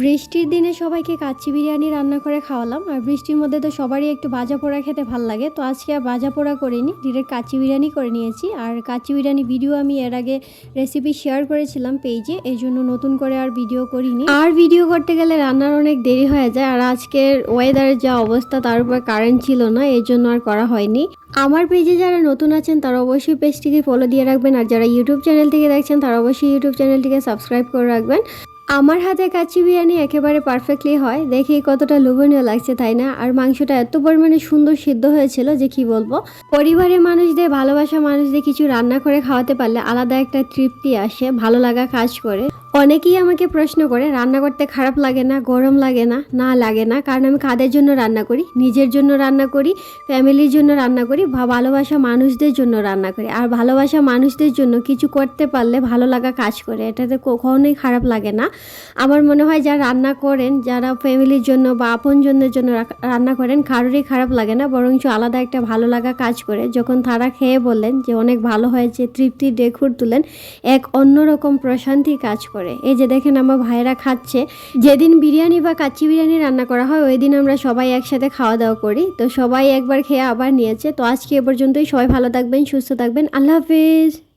বৃষ্টির দিনে সবাইকে কাচ্চি বিরিয়ানি রান্না করে খাওয়ালাম, আর বৃষ্টির মধ্যে তো সবারই একটু ভাজা পোড়া খেতে ভালো লাগে, তো আজকে আর ভাজা পোড়া করিনি, ডিরেক্ট কাচ্চি বিরিয়ানি করে নিয়েছি, আর কাচ্চি বিরিয়ানি ভিডিও আমি এর আগে রেসিপি শেয়ার করেছিলাম পেজে এই জন্য নতুন করে আর ভিডিও করিনি। আর ভিডিও করতে গেলে রান্নার অনেক দেরি হয়ে যায়, আর আজকের ওয়েদারের যা অবস্থা তার উপর কারেন্ট ছিল না এই জন্য আর করা হয়নি। আমার পেজে যারা নতুন আছেন, তারা অবশ্যই পেজটিকে ফলো দিয়ে রাখবেন, আর যারা ইউটিউব চ্যানেল থেকে দেখছেন, তারা অবশ্যই ইউটিউব চ্যানেলটিকে সাবস্ক্রাইব করে রাখবেন। আমার হাতে কাচ্চি বিরিয়ানি একেবারে পারফেক্টলি হয়। দেখি কতটা লোভনীয় লাগছে, তাই না? আর মাংসটা এত পরিমাণে সুন্দর সিদ্ধ হয়েছিল যে কি বলব? পরিবারের মানুষদের ভালোবাসা মানুষদের কিছু রান্না করে খাওয়াতে পারলে আলাদা একটা তৃপ্তি আসে, ভালো লাগা কাজ করে। অনেকেই আমাকে প্রশ্ন করে, রান্না করতে খারাপ লাগে না, গরম লাগে না? না, লাগে না, কারণ আমি কাদের জন্য রান্না করি? নিজের জন্য রান্না করি, ফ্যামিলির জন্য রান্না করি বা ভালোবাসা মানুষদের জন্য রান্না করি। আর ভালোবাসা মানুষদের জন্য কিছু করতে পারলে ভালো লাগা কাজ করে, এটাতে কখনোই খারাপ লাগে না। আমার মনে হয় যারা রান্না করেন, যারা ফ্যামিলির জন্য বা আপনজনদের জন্য রান্না করেন, কারোরই খারাপ লাগে না, বরঞ্চ আলাদা একটা ভালো লাগা কাজ করে। যখন তারা খেয়ে বললেন যে, অনেক ভালো হয়েছে তৃপ্তি ডেকুর তুলেন। এক অন্যরকম প্রশান্তি কাজ করে। এই যে দেখেন আমার ভাইয়েরা খাচ্ছে। যেদিন বিরিয়ানি বা কাচ্চি বিরিয়ানি রান্না করা হয়, ওই দিন আমরা সবাই একসাথে খাওয়া দাওয়া করি। তো সবাই একবার খেয়ে আবার নিয়েছে। তো আজকে এ পর্যন্তই। সবাই ভালো থাকবেন, সুস্থ থাকবেন। আল্লাহ হাফিজ।